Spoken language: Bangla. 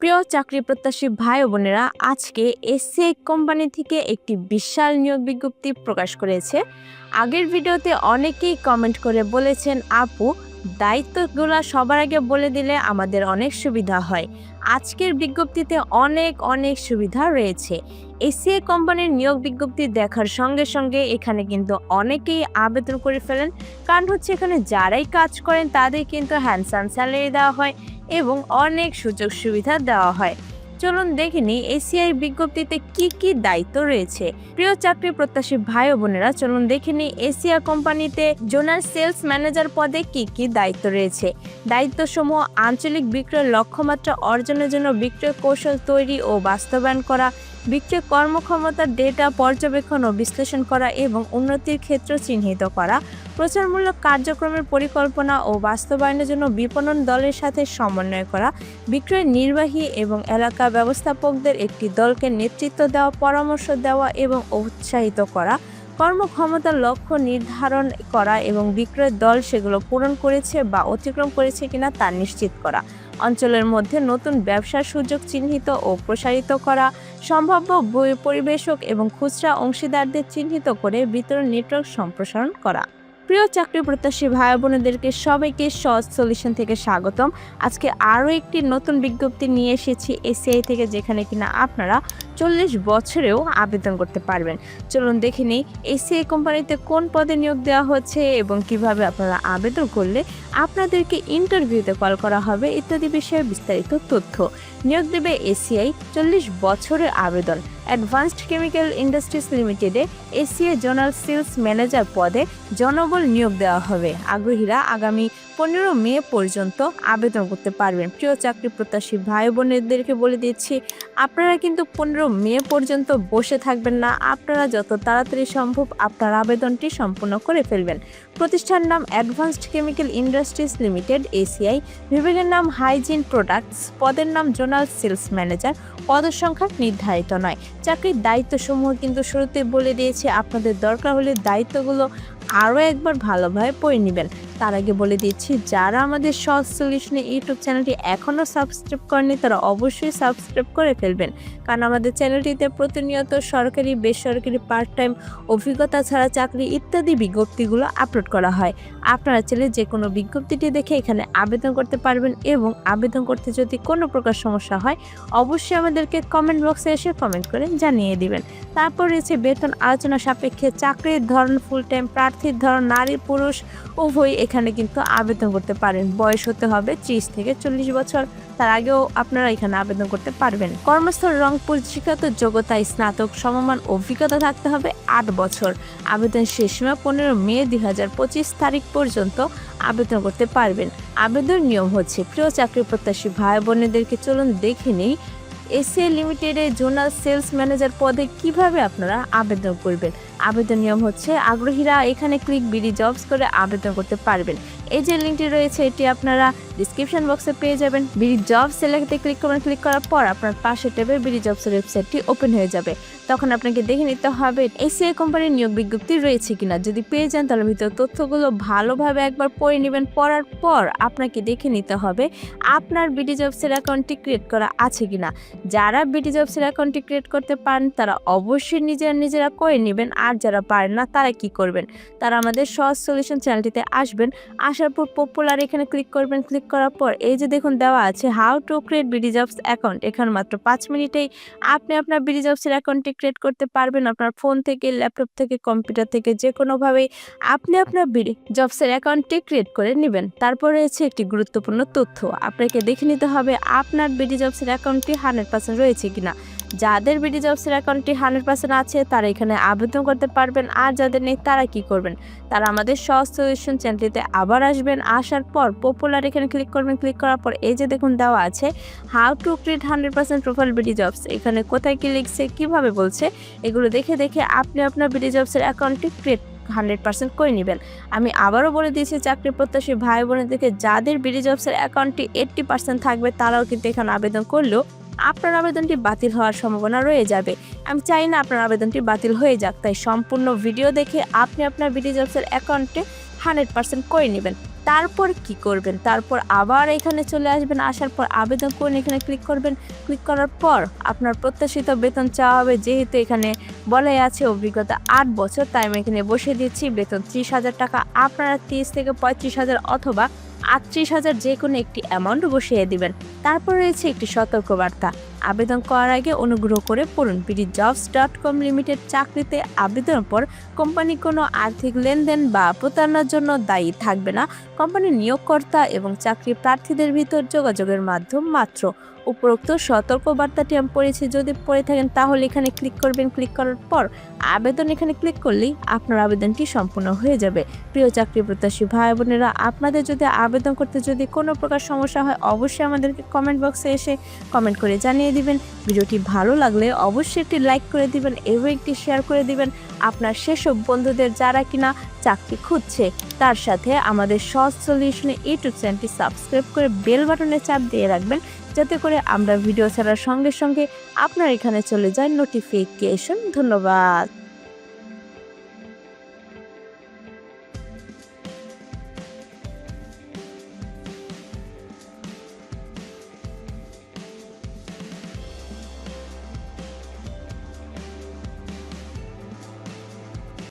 প্রিয় চাকরি প্রত্যাশী ভাই বোনেরা, আজকে এসসিআই কোম্পানি থেকে একটি বিশাল নিয়োগ বিজ্ঞপ্তি প্রকাশ করেছে। আগের ভিডিওতে অনেকেই কমেন্ট করে বলেছেন, আপু দায়িত্বগুলো সবার আগে বলে দিলে আমাদের অনেক সুবিধা হয়। আজকের বিজ্ঞপ্তিতে অনেক অনেক সুবিধা রয়েছে। এসিআই কোম্পানির নিয়োগ বিজ্ঞপ্তি দেখার সঙ্গে সঙ্গে এখানে কিন্তু অনেকেই আবেদন করে ফেলেন। কারণ হচ্ছে এখানে যারাই কাজ করেন তাদের কিন্তু হ্যান্ডসাম স্যালারি দেওয়া হয় এবং অনেক সুযোগ সুবিধা দেওয়া হয়। চলুন দেখে নিই এসিআই বিজ্ঞপ্তিতে কি কি দায়িত্ব রয়েছে। প্রিয় চাকরি প্রত্যাশী ভাই ও বোনেরা, চলুন দেখে নিই এসিয়া কোম্পানিতে জোনাল সেলস ম্যানেজার পদে কি কি দায়িত্ব রয়েছে। দায়িত্বসমূহ আঞ্চলিক বিক্রয়ের লক্ষ্যমাত্রা অর্জনের জন্য বিক্রয় কৌশল তৈরি ও বাস্তবায়ন করা বিক্রয় কর্মক্ষমতার ডেটা পর্যবেক্ষণ ও বিশ্লেষণ করা এবং উন্নতির ক্ষেত্র চিহ্নিত করা, প্রচারমূলক কার্যক্রমের পরিকল্পনা ও বাস্তবায়নের জন্য বিপণন দলের সাথে সমন্বয় করা, বিক্রয় নির্বাহী এবং এলাকা ব্যবস্থাপকদের একটি দলকে নেতৃত্ব দেওয়া, পরামর্শ দেওয়া এবং উৎসাহিত করা, কর্মক্ষমতার লক্ষ্য নির্ধারণ করা এবং বিক্রয় দল সেগুলো পূরণ করেছে বা অতিক্রম করেছে কিনা তা নিশ্চিত করা। অঞ্চলের মধ্যে নতুন ব্যবসার সুযোগ চিহ্নিত ও প্রসারিত করা, সম্ভাব্য পরিবেশক এবং খুচরা অংশীদারদের চিহ্নিত করে বিতরণ নেটওয়ার্ক সম্প্রসারণ করা। প্রিয় চাকরি প্রত্যাশী ভাই বোনেদেরকে সবাইকে সহজ সলিউশন থেকে স্বাগতম। আজকে আরও একটি নতুন বিজ্ঞপ্তি নিয়ে এসেছি এসিআই থেকে, যেখানে কিনা আপনারা চল্লিশ বছরেও আবেদন করতে পারবেন। চলুন দেখে নিই এসিআই কোম্পানিতে কোন পদে নিয়োগ দেওয়া হচ্ছে এবং কীভাবে আপনারা আবেদন করলে আপনাদেরকে ইন্টারভিউতে কল করা হবে ইত্যাদি বিষয়ে বিস্তারিত তথ্য। নিয়োগ দেবে এসিআই চল্লিশ বছরের আবেদন। অ্যাডভান্সড কেমিক্যাল ইন্ডাস্ট্রিজ লিমিটেডে এসিএ জোনাল সেলস ম্যানেজার পদে জনবল নিয়োগ দেওয়া হবে। আগ্রহীরা আগামী পনেরো মে পর্যন্ত আবেদন করতে পারবেন। প্রিয় চাকরি প্রত্যাশী ভাই বোনেদেরকে বলে দিচ্ছি, আপনারা কিন্তু পনেরো মে পর্যন্ত বসে থাকবেন না। আপনারা যত তাড়াতাড়ি সম্ভব আপনার আবেদনটি সম্পূর্ণ করে ফেলবেন। প্রতিষ্ঠান নাম advanced chemical industries limited, ACI. বিভাগের নাম হাইজিন প্রোডাক্টস। পদের নাম জোনাল সেলস ম্যানেজার। পদের সংখ্যা নির্ধারিত নয়। চাকরির দায়িত্বসমূহ কিন্তু শুরুতে বলে দিয়েছে, আপনাদের দরকার হলে দায়িত্বগুলো আরও একবার ভালোভাবে পড়ে নেবেন। তার আগে বলে দিচ্ছি, যারা আমাদের সহজ সলিউশনে ইউটিউব চ্যানেলটি এখনও সাবস্ক্রাইব করেনি তারা অবশ্যই সাবস্ক্রাইব করে ফেলবেন। কারণ আমাদের চ্যানেলটিতে প্রতিনিয়ত সরকারি, বেসরকারি পার্ট টাইম অভিজ্ঞতা ছাড়া চাকরি ইত্যাদি বিজ্ঞপ্তিগুলো আপলোড করা হয়। আপনারা চাইলে যে কোনো বিজ্ঞপ্তিটি দেখে এখানে আবেদন করতে পারবেন এবং আবেদন করতে যদি কোনো প্রকার সমস্যা হয়, অবশ্যই আমাদেরকে কমেন্ট বক্সে এসে কমেন্ট করে জানিয়ে দিবেন। তারপর রয়েছে বেতন আলোচনা সাপেক্ষে চাকরির ধরন ফুল টাইম প্রার্থীর ধরন, নারী, পুরুষ উভয় এখানে কিন্তু আবেদন করতে পারেন। বয়স হতে হবে ত্রিশ থেকে চল্লিশ বছর। তার আগেও আপনারা এখানে আবেদন করতে পারবেন। কর্মস্থল রংপুর শিক্ষাগত যোগ্যতায় স্নাতক, সমমান, অভিজ্ঞতা থাকতে হবে আট বছর। আবেদন শেষ সীমা পনেরো মে দুই হাজার পঁচিশ তারিখ পর্যন্ত আবেদন করতে পারবেন। আবেদন নিয়ম হচ্ছে, প্রিয় চাকরি প্রত্যাশী ভাই বোনেদেরকে চলুন দেখে নেই এসিএ লিমিটেডের জোনাল সেলস ম্যানেজার পদে কীভাবে আপনারা আবেদন করবেন? আবেদন নিয়ম হচ্ছে আগ্রহীরা এখানে ক্লিক বিডি জবস করে আবেদন করতে পারবেন। এই যে লিঙ্কটি রয়েছে, এটি আপনারা ডিসক্রিপশন বক্সে পেয়ে যাবেন। বিডি জব সিলেক্টে ক্লিক করবেন। ক্লিক করার পর আপনার পাশে টেবে বিডি জবসের ওয়েবসাইটটি ওপেন হয়ে যাবে। তখন আপনাকে দেখে নিতে হবে এসিআই কোম্পানির নিয়োগ বিজ্ঞপ্তি রয়েছে কিনা। যদি পেয়ে যান, তাহলে ভিতর তথ্যগুলো ভালোভাবে একবার পড়ে নেবেন। পড়ার পর আপনাকে দেখে নিতে হবে, আপনার বিডি জবসের অ্যাকাউন্টটি ক্রিয়েট করা আছে কিনা। যারা বিডি জবসের অ্যাকাউন্টটি ক্রিয়েট করতে পারেন, তারা অবশ্যই নিজেরা নিজেরা করে নেবেন। আর যারা পারেন না, তারা কি করবেন? তারা আমাদের সহজ সলিউশন চ্যানেলটিতে আসবেন। আসার পর পপুলার এখানে ক্লিক করবেন। ক্লিক করার পর এই যে দেখুন দেওয়া আছে how to create BD jobs account এখানে মাত্র পাঁচ মিনিটেই আপনি আপনার বিডি জবসের অ্যাকাউন্টটি ক্রিয়েট করতে পারবেন। আপনার ফোন থেকে ল্যাপটপ থেকে কম্পিউটার থেকে যে কোনোভাবেই আপনি আপনার বিডি জবসের অ্যাকাউন্টটি ক্রিয়েট করে নেবেন। তারপর রয়েছে একটি গুরুত্বপূর্ণ তথ্য। আপনাকে দেখে নিতে হবে আপনার বিডি জবসের অ্যাকাউন্টটি হান্ড্রেড পার্সেন্ট রয়েছে কিনা। যাদের বিডি জবসের অ্যাকাউন্টটি হান্ড্রেড পার্সেন্ট আছে, তারা এখানে আবেদন করতে পারবেন। আর যাদের নেই, তারা কি করবেন? তারা আমাদের সহজ সলিউশন চ্যানেলটিতে আবার আসবেন, আসার পর পপুলার এখানে ক্লিক করবেন। ক্লিক করার পর এই যে দেখুন দেওয়া আছে how to create hundred percent profile BD jobs এখানে কোথায় কী লিখছে, কীভাবে বলছে, এগুলো দেখে দেখে আপনি আপনার বিডি জবসের অ্যাকাউন্টটি ক্রিয়েট হান্ড্রেড পার্সেন্ট করে নেবেন। আমি আবারও বলে দিয়েছি, চাকরি প্রত্যাশী ভাই বোনেদেরকে যাদের বিডি জবসের অ্যাকাউন্টটি এইট্টি পার্সেন্ট থাকবে, তারাও কিন্তু এখানে আবেদন করলেও আপনার আবেদনটি বাতিল হওয়ার সম্ভাবনা রয়ে যাবে। আমি চাই না আপনার আবেদনটি বাতিল হয়ে যাক, তাই সম্পূর্ণ ভিডিও দেখে আপনি আপনার বিডি জবসের অ্যাকাউন্টে হান্ড্রেড পার্সেন্ট করে নেবেন। তারপর কি করবেন? তারপর আবার এখানে চলে আসবেন, আসার পর আবেদন করুন, এখানে ক্লিক করবেন। ক্লিক করার পর আপনার প্রত্যাশিত বেতন চাওয়া হবে, যেহেতু এখানে বলাই আছে অভিজ্ঞতা আট বছর, তাই আমি এখানে বসে দিচ্ছি। বেতন ত্রিশ হাজার টাকা, আপনারা তিরিশ থেকে পঁয়ত্রিশ হাজার অথবা আটত্রিশ হাজার যে কোনো একটি অ্যামাউন্ট বসিয়ে দিবেন। তারপর রয়েছে একটি সতর্কবার্তা। আবেদন করার আগে অনুগ্রহ করে পড়ুন PD jobs dot com limited চাকরিতে আবেদনের পর কোম্পানি কোনো আর্থিক লেনদেন বা প্রতারণার জন্য দায়ী থাকবে না। কোম্পানির নিয়োগকর্তা এবং চাকরি প্রার্থীদের ভিতর যোগাযোগের মাধ্যম মাত্র। উপরোক্ত সতর্কবার্তাটি আমি পড়েছি। যদি পড়ে থাকেন, তাহলে এখানে ক্লিক করবেন। ক্লিক করার পর আবেদন এখানে ক্লিক করলেই আপনার আবেদনটি সম্পূর্ণ হয়ে যাবে। প্রিয় চাকরি প্রত্যাশী ভাই বোনেরা, আপনাদের যদি আবেদন করতে যদি কোনো প্রকার সমস্যা হয়, অবশ্যই আমাদেরকে কমেন্ট বক্সে এসে কমেন্ট করে জানিয়ে দিবেন। ভিডিওটি ভালো লাগলে অবশ্যই একটি লাইক করে দিবেন এবং একটি শেয়ার করে দিবেন আপনার সেসব বন্ধুদের যারা কিনা চাকরি খুঁজছে। তার সাথে আমাদের সহজ সলিউশনে ইউটিউব চ্যানেলটি সাবস্ক্রাইব করে বেল বাটনে চাপ দিয়ে রাখবেন। যাতে করে আমরা ভিডিও ছাড়ার সঙ্গে সঙ্গে আপনার এখানে চলে যায় নোটিফিকেশন ধন্যবাদ।